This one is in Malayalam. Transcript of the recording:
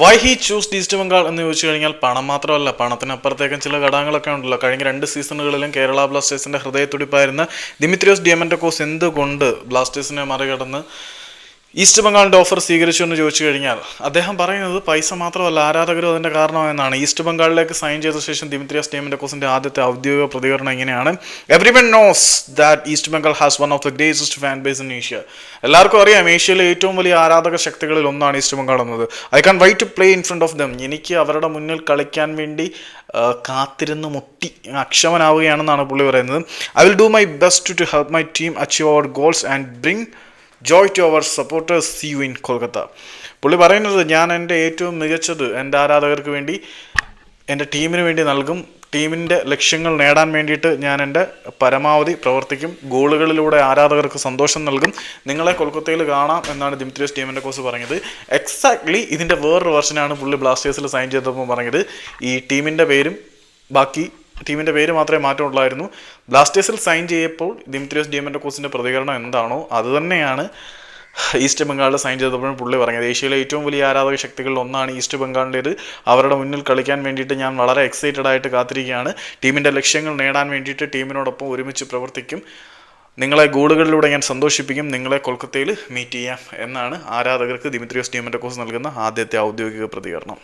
Why he choose East Bengal എന്ന് ചോദിച്ചു കഴിഞ്ഞാൽ പണം മാത്രമല്ല. പണത്തിനപ്പുറത്തേക്കും ചില ഘടകങ്ങളൊക്കെ ഉണ്ടല്ലോ. കഴിഞ്ഞ രണ്ട് സീസണുകളിലും കേരള ബ്ലാസ്റ്റേഴ്സിന്റെ ഹൃദയത്തുടിപ്പായിരുന്ന ദിമിത്രിയോസ് ഡിയമന്റക്കോസ് എന്തുകൊണ്ട് ബ്ലാസ്റ്റേഴ്സിനെ മറികടന്ന് ഈസ്റ്റ് ബംഗാളിന്റെ ഓഫർ സ്വീകരിച്ചു എന്ന് ചോദിച്ചു കഴിഞ്ഞാൽ അദ്ദേഹം പറയുന്നത് പൈസ മാത്രമല്ല ആരാധകരും അതിന്റെ കാരണമെന്നാണ് ഈസ്റ്റ് ബംഗാളിലേക്ക് സൈൻ ചെയ്ത ശേഷം ദിമിത്രിയാസ് കോസിന്റെ ആദ്യത്തെ ഔദ്യോഗിക പ്രതികരണം ഇങ്ങനെയാണ് everyone knows that East Bengal has one of the greatest fan base in Asia എല്ലാവർക്കും അറിയാം ഏഷ്യയിലെ ഏറ്റവും വലിയ ആരാധക ശക്തികളിൽ ഒന്നാണ് ഈസ്റ്റ് ബംഗാൾ എന്നത്. I can wait to play in front of them എനിക്ക് അവരുടെ മുന്നിൽ കളിക്കാൻ വേണ്ടി കാത്തിരുന്ന് മുട്ടി അക്ഷമനാവുകയാണെന്നാണ് പുള്ളി പറയുന്നത്. I will do my best to help my team achieve our goals and bring joy to our supporters see you in Kolkata പുള്ളി പറയുന്നത് ഞാൻ എന്റെ ഏറ്റവും മികച്ചത് എന്റെ ആരാധകർക്ക് വേണ്ടി എന്റെ ടീമിന് വേണ്ടി നൽകും. ടീമിന്റെ ലക്ഷ്യങ്ങൾ നേടാൻ വേണ്ടിയിട്ട് ഞാൻ എന്റെ പരമാവധി പ്രവർത്തിക്കും. ഗോളുകളിലൂടെ ആരാധകർക്ക് സന്തോഷം നൽകും. നിങ്ങളെ കൊൽക്കത്തയിൽ കാണാം എന്നാണ് ദിമിത്രിയോസ് ടീമിന്റെ കോഴ്സ് പറഞ്ഞത് എക്സാക്ട്ലി ഇതിന്റെ വേറൊരു വെർഷനാണ് പുള്ളി ബ്ലാസ്റ്റേഴ്സിൽ സൈൻ ചെയ്തപ്പോൾ പറഞ്ഞത്. ഈ ടീമിന്റെ പേരും ബാക്കി ടീമിന്റെ പേര് മാത്രമേ മാറ്റമുള്ളായിരുന്നു. ബ്ലാസ്റ്റേഴ്സിൽ സൈൻ ചെയ്യപ്പോൾ ദിമിത്രിയോസ് ഡിയമന്റെ കോസിന്റെ പ്രതികരണം എന്താണോ അത് തന്നെയാണ് ഈസ്റ്റ് ബംഗാളിൽ സൈൻ ചെയ്തപ്പോഴും പുള്ളി പറഞ്ഞത്. ഏഷ്യയിലെ ഏറ്റവും വലിയ ആരാധക ശക്തികളിൽ ഒന്നാണ് ഈസ്റ്റ് ബംഗാളിന്റേത് അവരുടെ മുന്നിൽ കളിക്കാൻ വേണ്ടിയിട്ട് ഞാൻ വളരെ എക്സൈറ്റഡ് ആയിട്ട് കാത്തിരിക്കുകയാണ്. ടീമിന്റെ ലക്ഷ്യങ്ങൾ നേടാൻ വേണ്ടിയിട്ട് ടീമിനോടൊപ്പം ഒരുമിച്ച് പ്രവർത്തിക്കും. നിങ്ങളെ ഗോളുകളിലൂടെ ഞാൻ സന്തോഷിപ്പിക്കും. നിങ്ങളെ കൊൽക്കത്തയിൽ മീറ്റ് ചെയ്യാം എന്നാണ് ആരാധകർക്ക് ദിമിത്രിയോസ് ഡിയമന്റെ കോസ് നൽകുന്ന ആദ്യത്തെ ഔദ്യോഗിക പ്രതികരണം.